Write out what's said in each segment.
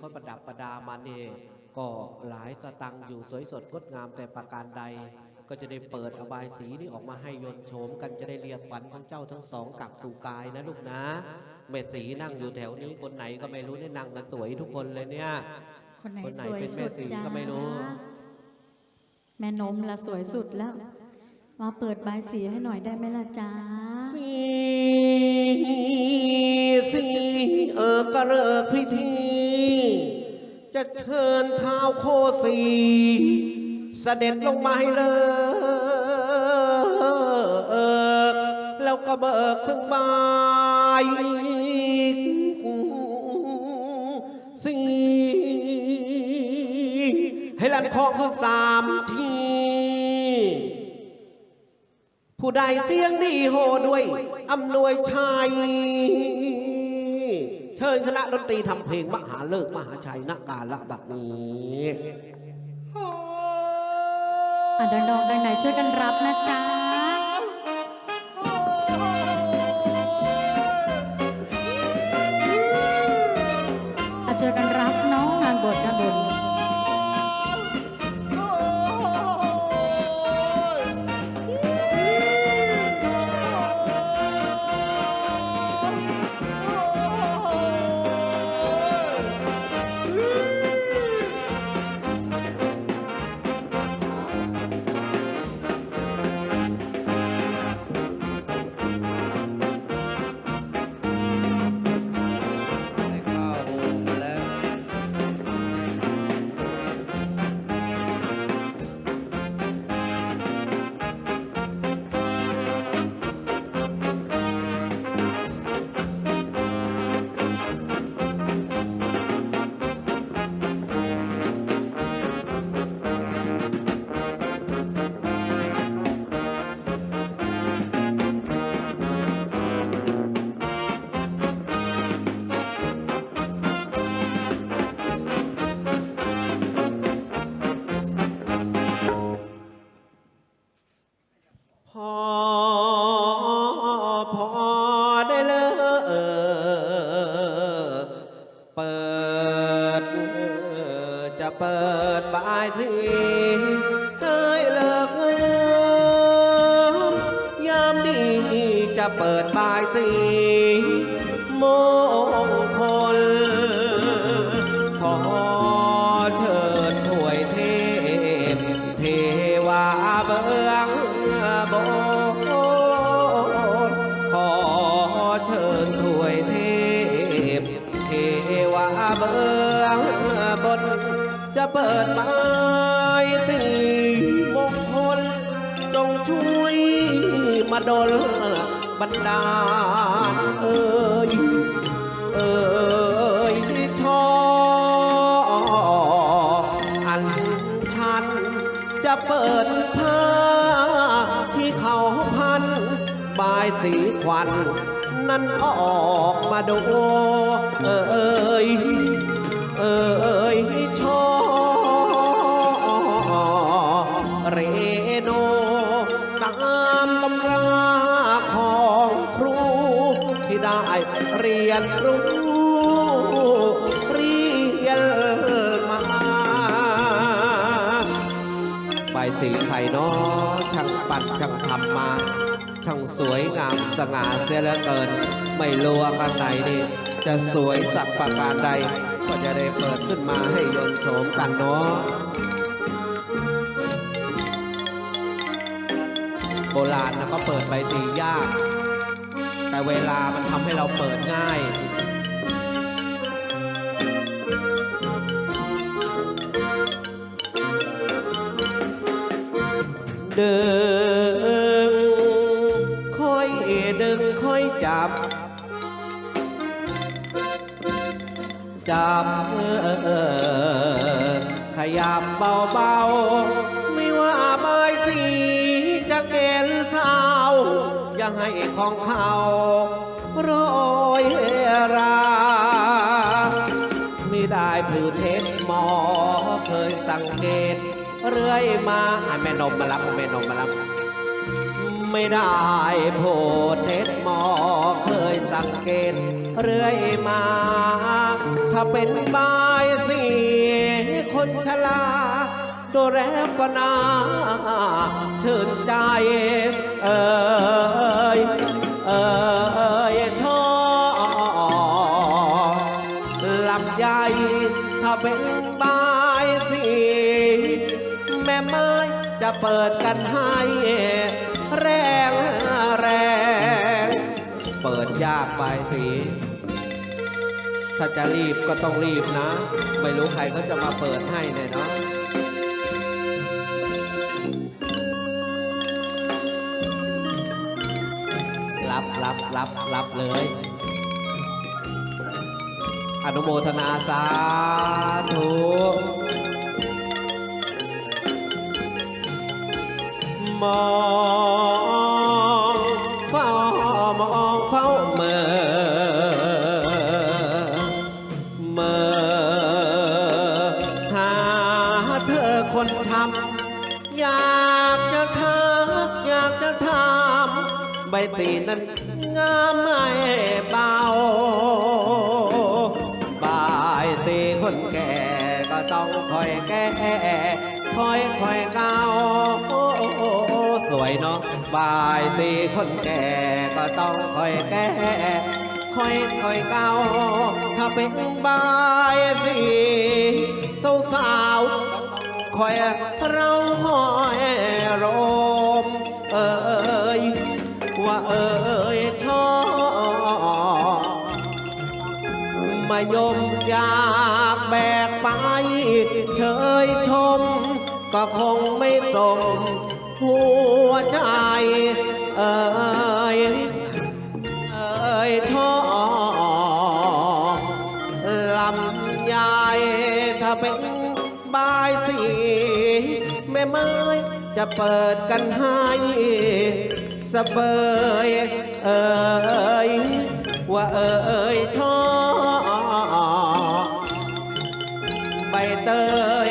เขาประดับประดามาเนี่ยก็หลายสตังค์อยู่สวยสดงดงามแต่ประการใด ก็จะได้เปิดอบายสีนี้ออกมาให้ยนต์โฉมกันจะได้เรียกขวัญของเจ้าทั้งสองกลับสู่กายนะลูกนะแม่สีนั่งอยู่แถวนี้คนไหนก็ไม่รู้เนี่ยนั่งกันสวยทุกคนเลยเนี่ย คนไหนคนไหนสวยเป็นแม่สุดสีจ้าก็ไม่รู้ แม่นมละสวยสุดแล้วมาเปิดใบายสีให้หน่อยได้ไหมล่ะจ้าสีสีเออกระเริกพิธี จะเชิญเท้าโคสีเสด็จลงมาให้เลิกแล้วก็เบิกถึงบายสีให้ลันคองคือสามที ผู้ใดเสียงดีโหด้วยอำนวยชัย เชิญคณะดนตรีทำเพลงมหาเลิกมหาชัยณกาลบัดนี้อะดังๆดังไหนช่วยกันรับนะจ๊ะามดีจะเปิดบายสีมงคลขอเชิญถวยเทพ เทวาเบื้องบนขอเชิญถวยเทพ เทวาเบื้องบนจะเปิดไม้สี ดลบันดาลเอ่ยเอ่ยชออันชัน จะเปิดผ้าที่เขาพันบายสีควัน นั้นออกมาดูเอ่ยเอ่ย นรู้เรียนมาไปสีไข่น้อช่างปั่นช่างทำมาช่างสวยงามสง่าเสียเหลือเกิน ไม่รู้ว่าข้างในนี่จะสวยสักประการใด ก็จะได้เปิดขึ้นมาให้ยนโฉมกันเนาะโบราณนะก็เปิดใบสียาก เวลามันทำให้เราเปิดง่าย เดึงค่อยดึงค่อยจับ จับเออขยับเบาๆ ให้ของเขาโรยราไม่ได้ผือเพชรหมอเคยสังเกต เรื่อยมาแม่นมมารับแม่นมมารับ ไม่ได้โพดเท็ดหมอเคยสังเกต เรื่อยมา ถ้าเป็นบายสีคนชรา ตัวแรกก็น่าชื่นใจเอยเอยชอบลำใหญ่ถ้าเป็นบายสีแม่ไม้จะเปิดกันให้แรงแรง เปิดยากไปสิถ้าจะรีบก็ต้องรีบนะ ไม่รู้ใครเขาจะมาเปิดให้เนี่ยเนาะ รับรับรับเลย อนุโมทนาสาธุมองีนั้นงามไม่เบาบายตีคนแก่ก็ต้องคอยแก้คอยคอยเกาโอ้สวยเนาะบายตีคนแก่ก็ต้องคอยแก้คอยคอยเกาถ้าเป็นบายสีสาวสาวคอยเราคอยรอ เอ้ยชอมายมอยากแบกไป เชยชม ก็คงไม่ตรงหัวใจ เอ่ยเอ่ยชอลำใหญ่ถ้าเป็นบายสีแม่ไม้จะเปิดกันให้ สเบยเอ่ยว่าเอ่ยชอใบเตย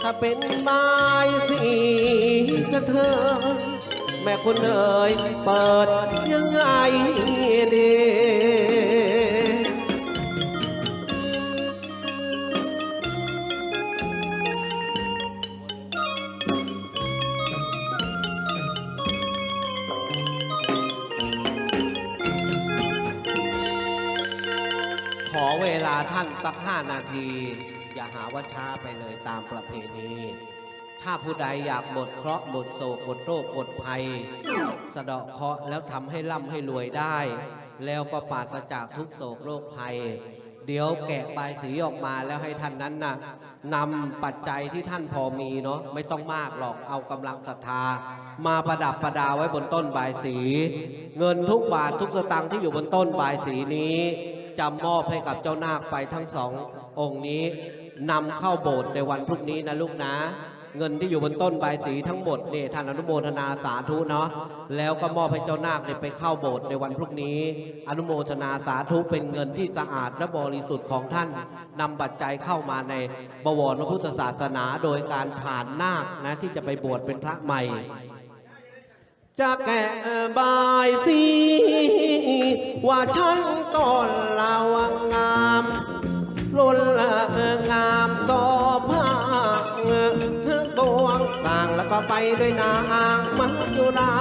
ถ้าเป็นไม้สีกะเธอแม่คุณเอ่ยเปิดยังไงดี เวลาท่านสักห้านาที อย่าหาว่าช้าไปเลยตามประเพณี ถ้าผู้ใดอยากหมดเคราะห์หมดโศกหมดโรคหมดภัย สะเดาะเคราะห์แล้วทำให้ร่ำให้รวยได้ แล้วก็ปราศจากทุกโศกโรคภัย เดี๋ยวแกะใบายสีออกมาแล้วให้ท่านนั้นน่ะนำปัจจัยที่ท่านพอมีเนาะไม่ต้องมากหรอกเอากำลังศรัทธา มาประดับประดาไว้บนต้นบายสี เงินทุกบาททุกสตางค์ที่อยู่บนต้นบายสีนี้ จะมอบให้กับเจ้านาคไปทั้งสององค์นี้นำเข้าโบสถ์ในวันพรุ่งนี้นะลูกนะ เงินที่อยู่บนต้นใบสีทั้งหมดเนี่ยท่านอนุโมทนาสาธุเนาะแล้วก็มอบให้เจ้านาคเนี่ยไปเข้าโบสถ์ในวันพรุ่งนี้ อนุโมทนาสาธุเป็นเงินที่สะอาดและบริสุทธิ์ของท่านนำบัตรใจยเข้ามาในบวรพระพุทธศาสนาโดยการผ่านนาคนะที่จะไปบวชเป็นพระใหม่ จะแกะบายสีว่าฉันต้นลาวงามล้นละงามโซภาตวงสร้างแล้วก็ไปด้วยนางมัจจุรา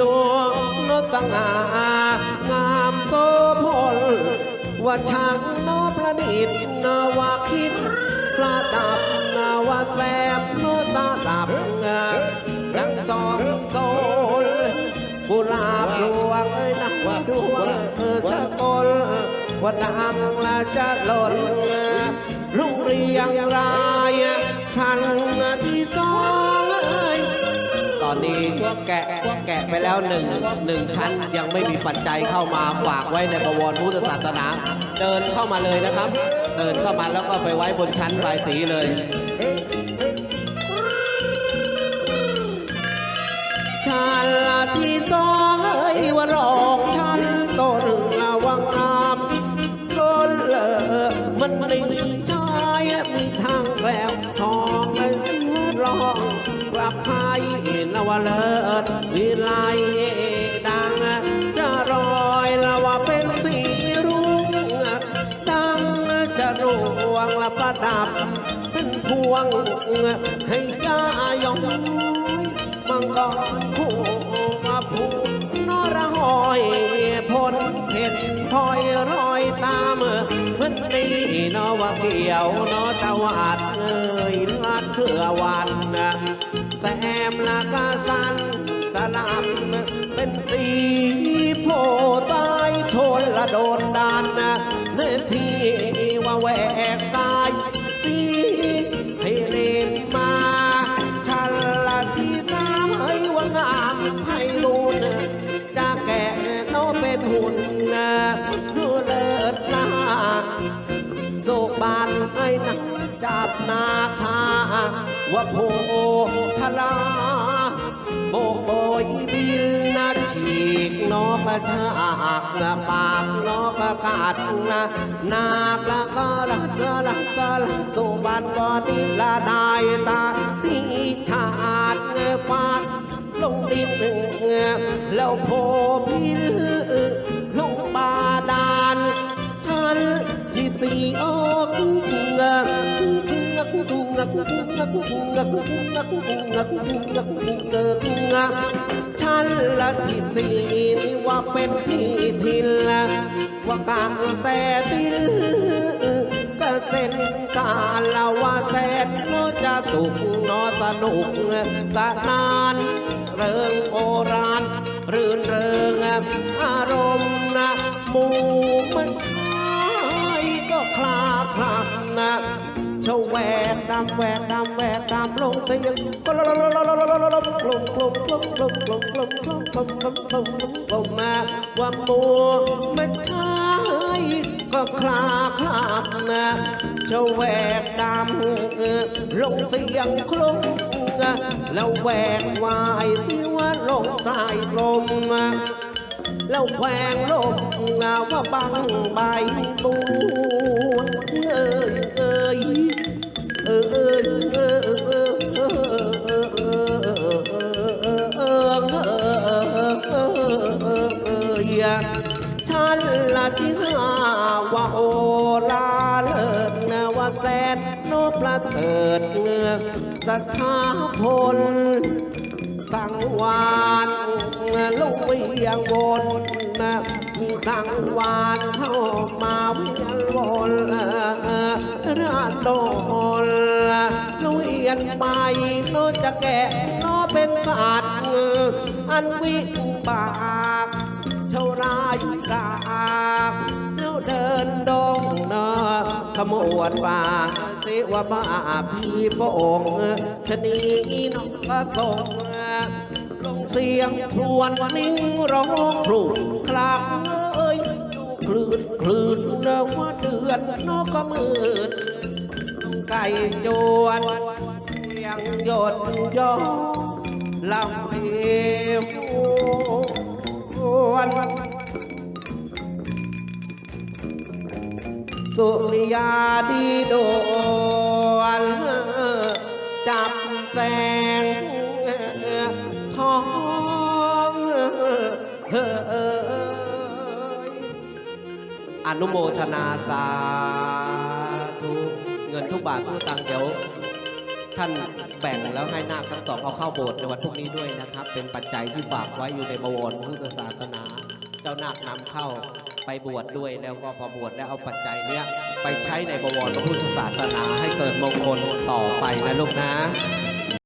ดวงนสงางามโซพลว่าช่างนอประดิษฐ์นวาคิดประดับนาวาแซมโนสาดับ ดังสองโซลกุหลาบลวงเอ้ยนักวดวงเออสกลว่าดังละจะหล่นรุ่งเรียงรายชั้นที่สองเอ้ยตอนนี้แกะแกะไปแล้วหนึ่งหนึ่งชั้นยังไม่มีปัจจัยเข้ามาฝากไว้ในบวรพุทธศาสนา เดินเข้ามาเลยนะครับ เดินเข้ามาแล้วก็ไปไว้บนชั้นใบายสีเลย ที่ต้อยว่าหลอกฉันต้นละวังงามต้นเลอมันไม่ใช่มีทางแล้วทองเลยลองกลับไทยนวเลิศวิไลดังจะรอยละว่าเป็นสีรุ้งดังจะรวงละประดับ เป็นพวงให้ยายองมังกรคู่ นอระหอยพ้นเห็นพลอยรอยตามมันดีนอว่าเกี่ยวนอตะวัดเอ้ยลาดเครือวันแซมละกาสันสลับเป็นตีโพตายชนละโดนดานเนื้อที่ว่าแหวกกา วโพธลาโบกโบยบินนาฉีกนอกกระชากนะปากนอกกระกาดนะนาละก็รักละรักก็รักตัวบานก็ดีละได้ตาที่ชาติเงฟาดลงดินแล้วโพพิลลงบาดาลฉันที่สีออกงะงะ ฉันละที่สีนี่ว่าเป็นที่ทินละว่ากางแสติลก็เส้นกาละว่าแสนโนจะสุขนอสนุกสนาน เริงโอรานรื่นเริงอารมณ์นะหมู่มันชายก็คลาคลำนะ ชาแหวกดำแหวกดำแหวกดำลงเสียงก็ลลลลลลลลลกลมกลมกลมกลมกลมกลมกลมกลมกลมกลมกลมกลมนะว่าหมู่มันชายก็คลาคลำนะเชแวกดำลงเสียงคลมแล้วแวกวายที่ว่าลงใต้ลมแล้วแหวงลมว่าบังใบบูเอ้ยเอ้ย ฉันละที่หาว่าโอลาเลิศนะว่าแสนโนประเถิดเงือศรัทธาพลสังวานลุงเวียงวนนะมีสังวานเข้ามาเวียนวนราดโด ยนไปโนจะแก่โนเป็นศาสตร์อันวิบากเท่าไรกาแล้วเดินดงนะขมวดป่าสิว่าบ้าพี่พระองค์ชนีน้องก็ทรงลงเสียงพรวนนิ่งร้องพลุคลักเอ้ยดูคลื่นคลื่นเนว่าเดือนนอกก็มืดไก่จวน งหยดย้อนลำเพวนสุริยาดีโดนจับแสงทองอนุโมทนาสาธุเงินทุกบาททุกสตังค์เดี๋ยว ท่านแบ่งแล้วให้นาคทั้งสองเอาเข้าโบสถ์ในวันพรุ่งนี้ด้วยนะครับ เป็นปัจจัยที่ฝากไว้อยู่ในบวรพุทธศาสนา เจ้านาคนำเข้าไปบวชดด้วยแล้วก็พอบวชแล้วเอาปัจจัยเนี้ยไปใช้ในบวรพระพุทธศาสนาให้เกิดมงคลต่อไปนะลูกนะ